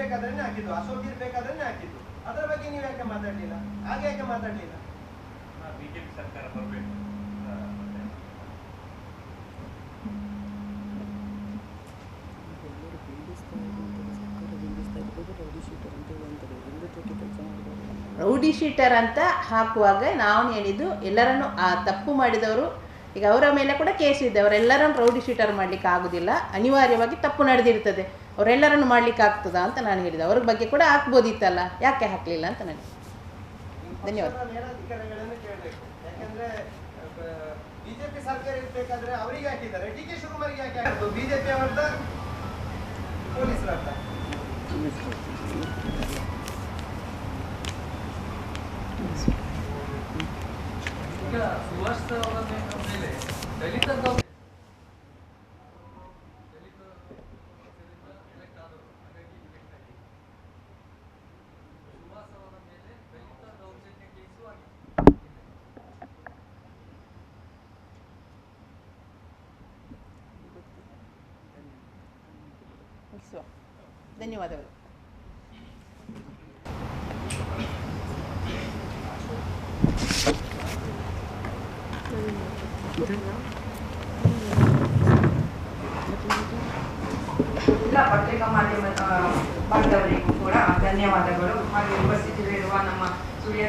ಇರ್ಬೇಕಾದ್ರೆ ಹಾಕಿದ್ದು ಅಶೋಕ್ ಇರ್ಬೇಕಾದ್ರೆ ಹಾಕಿದ್ದು. ಅದರ ಬಗ್ಗೆ ನೀವು ಯಾಕೆ ಮಾತಾಡ್ಲಿಲ್ಲ? ಹಾಗೆ ಯಾಕೆ ಮಾತಾಡ್ಲಿಲ್ಲ? ಬಿಜೆಪಿ ಸರ್ಕಾರ ಬರಬೇಕು. ರೌಡಿ ಶೀಟರ್ ಅಂತ ಹಾಕುವಾಗ ನಾವು ಹೇಳಿದ್ದು ಎಲ್ಲರನ್ನು ಆ ತಪ್ಪು ಮಾಡಿದವರು ಈಗ ಅವರ ಮೇಲೆ ಕೂಡ ಕೇಸ್ ಇದೆ. ಅವರೆಲ್ಲರನ್ನು ರೌಡಿ ಶೀಟರ್ ಮಾಡಲಿಕ್ಕೆ ಆಗೋದಿಲ್ಲ. ಅನಿವಾರ್ಯವಾಗಿ ತಪ್ಪು ನಡೆದಿರ್ತದೆ. ಅವರೆಲ್ಲರನ್ನು ಮಾಡ್ಲಿಕ್ಕೆ ಆಗ್ತದಾ ಅಂತ ನಾನು ಹೇಳಿದೆ. ಅವ್ರ ಬಗ್ಗೆ ಕೂಡ ಹಾಕ್ಬೋದಿತ್ತಲ್ಲ ಯಾಕೆ ಹಾಕಲಿಲ್ಲ ಅಂತ ನನಗೆ ಧನ್ಯವಾದ. ಪಕ್ಷದ ಮೇಲಾಧಿಕಾರಿಗಳನ್ನು ಕೇಳಬೇಕು. ಯಾಕಂದ್ರೆ ಬಿಜೆಪಿ ಸರ್ಕಾರ ಇರ್ಬೇಕಾದ್ರೆ ಅವರಿಗೆ ಹಾಕಿದ್ದಾರೆ. ಡಿ ಕೆ ಶಿವಕುಮಾರ್ಗೆ ಯಾಕೆ ಹಾಕಿದ್ದು ಬಿಜೆಪಿ ಅವರದ ಪೊಲೀಸರತ್ತ ಈಗ ಸುಭಾಷ್ ಧನ್ಯವಾದಗಳು ಎಲ್ಲ ಪತ್ರಿಕಾ ಮಾಧ್ಯಮ ಆ, ಬಾಂಧವರಿಗೂ ಕೂಡ ಧನ್ಯವಾದಗಳು. ಹಾಗೆ ಉಪಸ್ಥಿತರಿರುವ ನಮ್ಮ ಸುಳ್ಯದ